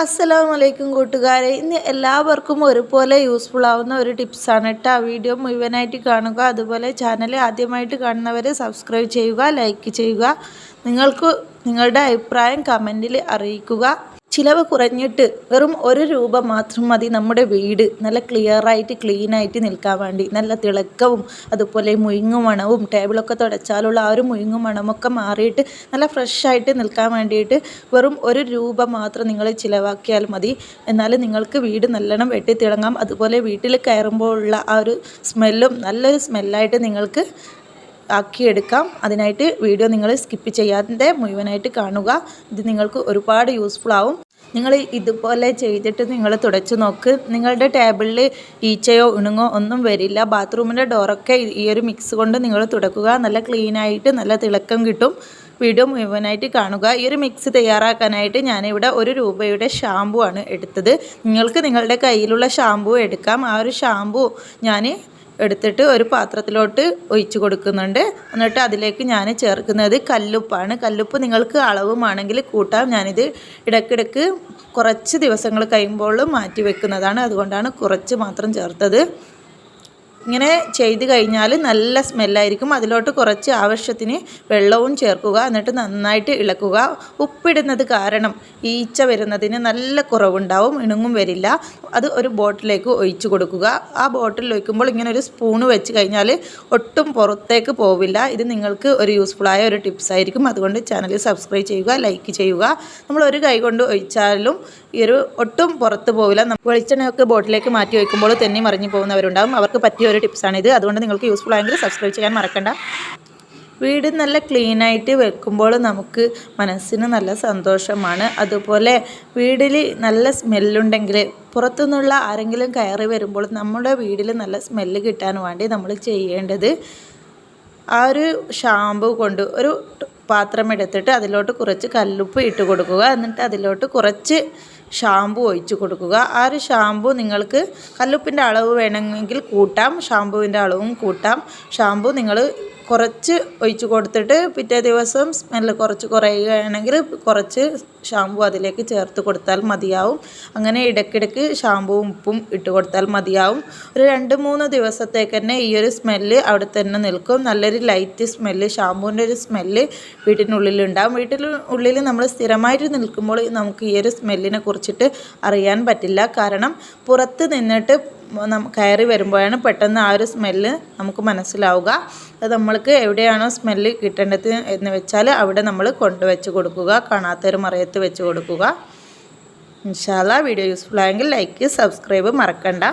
അസ്സലാമു അലൈക്കും കൂട്ടുകാരെ. ഇന്ന് എല്ലാവർക്കും ഒരുപോലെ യൂസ്ഫുൾ ആവുന്ന ഒരു ടിപ്സാണ് കേട്ടോ വീഡിയോ മുഴുവനായിട്ട് കാണുക. അതുപോലെ ചാനൽ ആദ്യമായിട്ട് കാണുന്നവർ സബ്സ്ക്രൈബ് ചെയ്യുക ലൈക്ക് ചെയ്യുക. നിങ്ങൾക്ക് നിങ്ങളുടെ അഭിപ്രായം കമന്റിൽ അറിയിക്കുക. ചിലവ് കുറഞ്ഞിട്ട് വെറും ഒരു രൂപ മാത്രം മതി നമ്മുടെ വീട്. നല്ല ക്ലിയറായിട്ട് ക്ലീനായിട്ട് നിൽക്കാൻ വേണ്ടി. നല്ല തിളക്കവും അതുപോലെ മുയിങ്ങു മണവും ടേബിളൊക്കെ തുടച്ചാലുള്ള ആ ഒരു മുയിങ്ങു മണമൊക്കെ മാറിയിട്ട് നല്ല ഫ്രഷായിട്ട് നിൽക്കാൻ വേണ്ടിയിട്ട് വെറും ഒരു രൂപ മാത്രം നിങ്ങൾ ചിലവാക്കിയാൽ മതി. എന്നാൽ നിങ്ങൾക്ക് വീട് നല്ലോണം വെട്ടിത്തിളങ്ങാം. അതുപോലെ വീട്ടിൽ കയറുമ്പോൾ ഉള്ള ആ ഒരു സ്മെല്ലും നല്ലൊരു സ്മെല്ലായിട്ട് നിങ്ങൾക്ക് ആക്കിയെടുക്കാം. അതിനായിട്ട് വീഡിയോ നിങ്ങൾ സ്കിപ്പ് ചെയ്യാതെ മുഴുവനായിട്ട് കാണുക. ഇത് നിങ്ങൾക്ക് ഒരുപാട് യൂസ്ഫുൾ ആവും. നിങ്ങൾ ഇതുപോലെ ചെയ്തിട്ട് നിങ്ങൾ തുടച്ചു നോക്ക്. നിങ്ങളുടെ ടേബിളിൽ ഈച്ചയോ ഇണുങ്ങോ ഒന്നും വരില്ല. ബാത്റൂമിന്റെ ഡോറൊക്കെ ഈ ഒരു മിക്സ് കൊണ്ട് നിങ്ങൾ തുടക്കുക. നല്ല ക്ലീനായിട്ട് നല്ല തിളക്കം കിട്ടും. വീഡിയോ മുഴുവനായിട്ട് കാണുക. ഈ ഒരു മിക്സ് തയ്യാറാക്കാനായിട്ട് ഞാനിവിടെ ഒരു രൂപയുടെ ഷാമ്പു ആണ് എടുത്തത്. നിങ്ങൾക്ക് നിങ്ങളുടെ കയ്യിലുള്ള ഷാമ്പു എടുക്കാം. ആ ഒരു ഷാമ്പു ഞാൻ എടുത്തിട്ട് ഒരു പാത്രത്തിലോട്ട് ഒഴിച്ചു കൊടുക്കുന്നുണ്ട്. എന്നിട്ട് അതിലേക്ക് ഞാൻ ചേർക്കുന്നത് കല്ലുപ്പാണ്. കല്ലുപ്പ് നിങ്ങൾക്ക് അളവുമാണെങ്കിൽ കൂട്ടാം. ഞാനിത് ഇടയ്ക്കിടയ്ക്ക് കുറച്ച് ദിവസങ്ങൾ കഴിയുമ്പോൾ മാറ്റി വെക്കുന്നതാണ്. അതുകൊണ്ടാണ് കുറച്ച് മാത്രം ചേർത്തത്. ഇങ്ങനെ ചെയ്ത് കഴിഞ്ഞാൽ നല്ല സ്മെല്ലായിരിക്കും. അതിലോട്ട് കുറച്ച് ആവശ്യത്തിന് വെള്ളവും ചേർക്കുക എന്നിട്ട് നന്നായിട്ട് ഇളക്കുക. ഉപ്പിടുന്നത് കാരണം ഈച്ച വരുന്നതിന് നല്ല കുറവുണ്ടാവും ഇണുങ്ങും വരില്ല. അത് ഒരു ബോട്ടിലേക്ക് ഒഴിച്ചു കൊടുക്കുക. ആ ബോട്ടിൽ ഒഴിക്കുമ്പോൾ ഇങ്ങനെ ഒരു സ്പൂണ് വെച്ച് കഴിഞ്ഞാൽ ഒട്ടും പുറത്തേക്ക് പോവില്ല. ഇത് നിങ്ങൾക്ക് ഒരു യൂസ്ഫുള്ളായ ഒരു ടിപ്സ് ആയിരിക്കും. അതുകൊണ്ട് ചാനൽ സബ്സ്ക്രൈബ് ചെയ്യുക ലൈക്ക് ചെയ്യുക. നമ്മൾ ഒരു കൈ കൊണ്ട് ഒഴിച്ചാലും ഈ ഒരു ഒട്ടും പുറത്ത് പോവില്ല. വെളിച്ചെണ്ണയൊക്കെ ബോട്ടിലേക്ക് മാറ്റി വയ്ക്കുമ്പോൾ തന്നെ മറിഞ്ഞു പോകുന്നവരുണ്ടാകും അവർക്ക് പറ്റിയ ഒരു ടിപ്സാണിത് അതുകൊണ്ട് നിങ്ങൾക്ക് യൂസ്ഫുൾ ആയെങ്കിൽ സബ്സ്ക്രൈബ് ചെയ്യാൻ മറക്കണ്ട. വീട് നല്ല ക്ലീനായിട്ട് വെക്കുമ്പോൾ നമുക്ക് മനസ്സിന് നല്ല സന്തോഷമാണ്. അതുപോലെ വീടിൽ നല്ല സ്മെല്ലുണ്ടെങ്കിൽ പുറത്തുനിന്നുള്ള ആരെങ്കിലും കയറി വരുമ്പോൾ നമ്മുടെ വീട്ടിൽ നല്ല സ്മെല്ല് കിട്ടാൻ വേണ്ടി നമ്മൾ ചെയ്യേണ്ടത് ആ ഒരു ഷാമ്പു കൊണ്ട് ഒരു പാത്രം എടുത്തിട്ട് അതിലോട്ട് കുറച്ച് കല്ലുപ്പ് ഇട്ട് കൊടുക്കുക. എന്നിട്ട് അതിലോട്ട് കുറച്ച് ഷാമ്പു ഒഴിച്ച് കൊടുക്കുക. ആ ഒരു ഷാമ്പു നിങ്ങൾക്ക് കല്ലുപ്പിന്റെ അളവ് വേണമെങ്കിൽ കൂട്ടാം. ഷാമ്പുവിന്റെ അളവും കൂട്ടാം. ഷാമ്പു നിങ്ങൾ കുറച്ച് ഒഴിച്ച് കൊടുത്തിട്ട് പിറ്റേ ദിവസം സ്മെല്ല് കുറച്ച് കുറയുകയാണെങ്കിൽ കുറച്ച് ഷാമ്പു അതിലേക്ക് ചേർത്ത് കൊടുത്താൽ മതിയാവും. അങ്ങനെ ഇടയ്ക്കിടയ്ക്ക് ഷാമ്പുവും ഉപ്പും ഇട്ട് കൊടുത്താൽ മതിയാവും. ഒരു രണ്ട് മൂന്ന് ദിവസത്തേക്ക് തന്നെ ഈ ഒരു സ്മെല്ല് അവിടെ തന്നെ നിൽക്കും. നല്ലൊരു ലൈറ്റ് സ്മെല്ല് ഷാമ്പുവിന്റെ ഒരു സ്മെല്ല് വീട്ടിനുള്ളിലുണ്ടാവും. വീട്ടിൽ ഉള്ളിൽ നമ്മൾ സ്ഥിരമായിട്ട് നിൽക്കുമ്പോൾ നമുക്ക് ഈ ഒരു സ്മെല്ലിനെ കുറിച്ചിട്ട് അറിയാൻ പറ്റില്ല. കാരണം പുറത്ത് നിന്നിട്ട് കയറി വരുമ്പോഴാണ് പെട്ടെന്ന് ആ ഒരു സ്മെല്ല് നമുക്ക് മനസ്സിലാവുക. അത് നമ്മൾക്ക് എവിടെയാണോ സ്മെല്ല് കിട്ടേണ്ടത് എന്ന് വെച്ചാൽ അവിടെ നമ്മൾ കൊണ്ടുവച്ച് കൊടുക്കുക കാണാത്തൊരു മറയത്ത് വെച്ച് കൊടുക്കുക. ഇൻഷാല്ല വീഡിയോ യൂസ്ഫുൾ ആയെങ്കിൽ ലൈക്ക് സബ്സ്ക്രൈബ് മറക്കണ്ട.